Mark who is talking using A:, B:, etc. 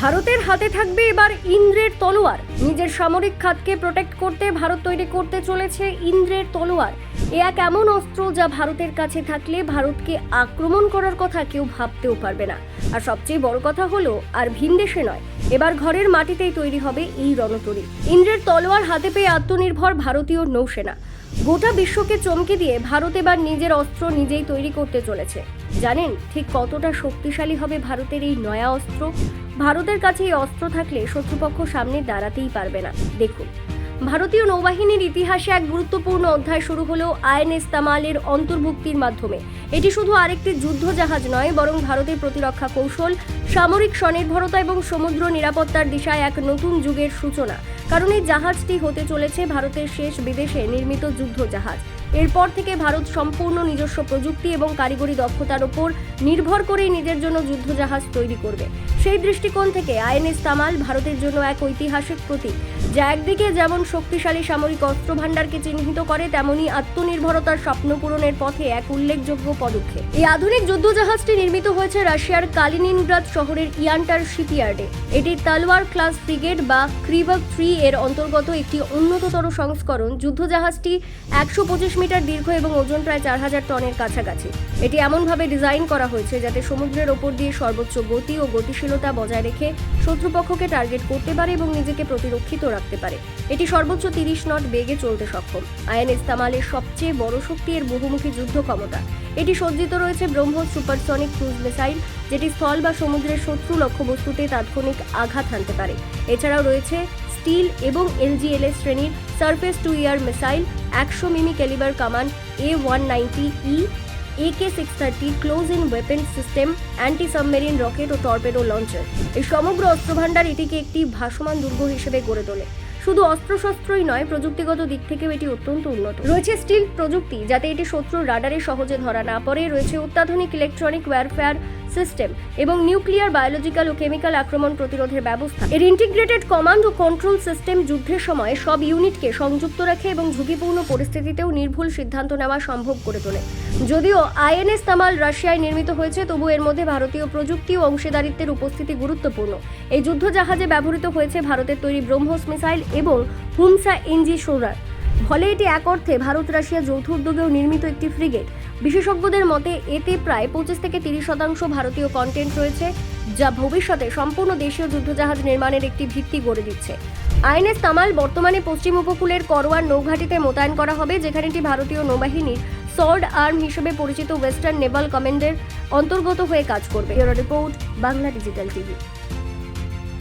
A: ভারতের হাতে থাকবে এবার ইন্দ্রের তলোয়ার। নিজের সামরিক খাতকে প্রোটেক্ট করতে ভারত তৈরি করতে চলেছে ইন্দ্রের তলোয়ার। এ এক এমন অস্ত্র যা ভারতের কাছে থাকলে ভারতকে আক্রমণ করার কথা কেউ ভাবতেও পারবে না। আর সবচেয়ে বড় কথা হলো, আর ভিনদেশে নয়, এবার ঘরের মাটিতেই তৈরি হবে এই রণতরী। ইন্দ্রের তলোয়ার হাতে পেয়ে আত্মনির্ভর ভারতীয় নৌসেনা। গোটা বিশ্বকে চমকে দিয়ে ভারত এবার নিজের অস্ত্র নিজেই তৈরি করতে চলেছে। জানেন ঠিক কতটা শক্তিশালী হবে ভারতের এই নয়া অস্ত্র? ভারতের কাছে এই অস্ত্র থাকলে শত্রুপক্ষ সামনে দাঁড়াতেই পারবে না। দেখুন। ভারতীয় নৌবাহিনীর ইতিহাসে এক গুরুত্বপূর্ণ অধ্যায় শুরু হলো আইএনএস তামালের অন্তর্ভুক্তির মাধ্যমে। এটি শুধু আরেকটি যুদ্ধ জাহাজ নয়, বরং ভারতের প্রতিরক্ষা কৌশল, সামরিক স্বনির্ভরতা এবং সমুদ্র নিরাপত্তার দিশায় এক নতুন যুগের সূচনা। কারণ এই জাহাজটি হতে চলেছে ভারতের শেষ বিদেশে নির্মিত যুদ্ধ জাহাজ এরপর থেকে ভারত সম্পূর্ণ নিজস্ব প্রযুক্তি এবং কারিগরি দক্ষতার ওপর নির্ভর করেই নিজের জন্য যুদ্ধ জাহাজ তৈরি করবে। সেই দৃষ্টিকোণ থেকে আইএনএস তামাল ভারতের জন্য এক ঐতিহাসিক প্রতীক। যা একদিকে যেমন শক্তিশালী সামরিক অস্ত্র ভাণ্ডারকে চিহ্নিত করে, তেমনি আত্মনির্ভরতার স্বপ্ন পূরণের পথে এক উল্লেখযোগ্য পদক্ষেপ। এই আধুনিক যুদ্ধ জাহাজটি নির্মিত হয়েছে রাশিয়ার কালিনিনগ্রাদ শহরের ইয়ান্টার শিপইয়ার্ডে। এটি তালওয়ার ক্লাস ফ্রিগেট বা ক্রিবক থ্রি এর অন্তর্গত একটি উন্নততর সংস্করণ। যুদ্ধ জাহাজটি একশো পঁচিশ মিটার দীর্ঘ এবং ওজন প্রায় চার হাজার টনের কাছাকাছি। এটি এমনভাবে ডিজাইন করা হয়েছে যাতে সমুদ্রের ওপর দিয়ে সর্বোচ্চ গতি ও গতিশীলতা বজায় রেখে শত্রুপক্ষকে টার্গেট করতে পারে এবং নিজেকে প্রতিরক্ষিত রাখতে পারে। এটি সর্বোচ্চ তিরিশ নট বেগে চলতে সক্ষম। আইএনএস তামালের সবচেয়ে বড় শক্তি এর বহুমুখী যুদ্ধ ক্ষমতা। এটি সজ্জিত রয়েছে ব্রহ্মোস সুপারসনিক ক্রুজ মিসাইল, যেটি স্থল বা সমুদ্রের শত্রু লক্ষ্যবস্তুতে তাৎক্ষণিক আঘাত হানতে পারে। এছাড়াও রয়েছে স্টিল এবং এলজিএলএস শ্রেণির সারফেস টু ইয়ার মিসাইল, একশো মিমি ক্যালিবার কামান A one ninety E AK six thirty close in weapon system anti submarine rocket ও টর্পেডো লঞ্চার এই সমগ্র অস্ত্রভাণ্ডার এটিকে একটি ভাসমান দুর্গ হিসেবে গড়ে তোলে। শুধু অস্ত্রশস্ত্রই নয়, প্রযুক্তিগত দিক থেকেও এটি অত্যন্ত উন্নত। রয়েছে স্টিল প্রযুক্তি, যাতে এটি শত্রুর রাডারে সহজে ধরা না পড়ে। রয়েছে অত্যাধুনিক ইলেকট্রনিক ওয়ারফেয়ার সিস্টেম এবং নিউক্লিয়ার বায়োলজিক্যাল ও কেমিক্যাল আক্রমণ প্রতিরোধের ব্যবস্থা। এর ইন্টিগ্রেটেড কমান্ড ও কন্ট্রোল সিস্টেম যুদ্ধের সময় সব ইউনিটকে সংযুক্ত রাখে এবং ঝুঁকিপূর্ণ পরিস্থিতিতেও নির্ভুল সিদ্ধান্ত নেওয়া সম্ভব করে তোলে। যদিও আইএনএস তামাল রাশিয়ায় নির্মিত হয়েছে তবু এর মধ্যে ভারতীয় প্রযুক্তি ও অংশীদারিত্বের উপস্থিতি গুরুত্বপূর্ণ। এই যুদ্ধ জাহাজে ব্যবহৃত হয়েছে ভারতের তৈরি ব্রহ্মোস মিসাইল এবং হুমসা এনজি সোরার ফলে এটি এক অর্থে ভারত রাশিয়া যৌথ উদ্যোগেও নির্মিত একটি ফ্রিগেট। বিশেষজ্ঞদের মতে, এতে প্রায় পঁচিশ থেকে তিরিশ শতাংশ ভারতীয় কন্টেন্ট রয়েছে, যা ভবিষ্যতে সম্পূর্ণ দেশীয় যুদ্ধজাহাজ নির্মাণের একটি ভিত্তি গড়ে দিচ্ছে। আইএনএস তামাল বর্তমানে পশ্চিম উপকূলের করোয়ার নৌঘাটিতে মোতায়েন করা হবে, যেখানে এটি ভারতীয় নৌবাহিনীর সর্ড আর্ম হিসেবে পরিচিত ওয়েস্টার্ন নেভাল কমান্ডের অন্তর্গত হয়ে কাজ করবে। Report, Bangla digital TV.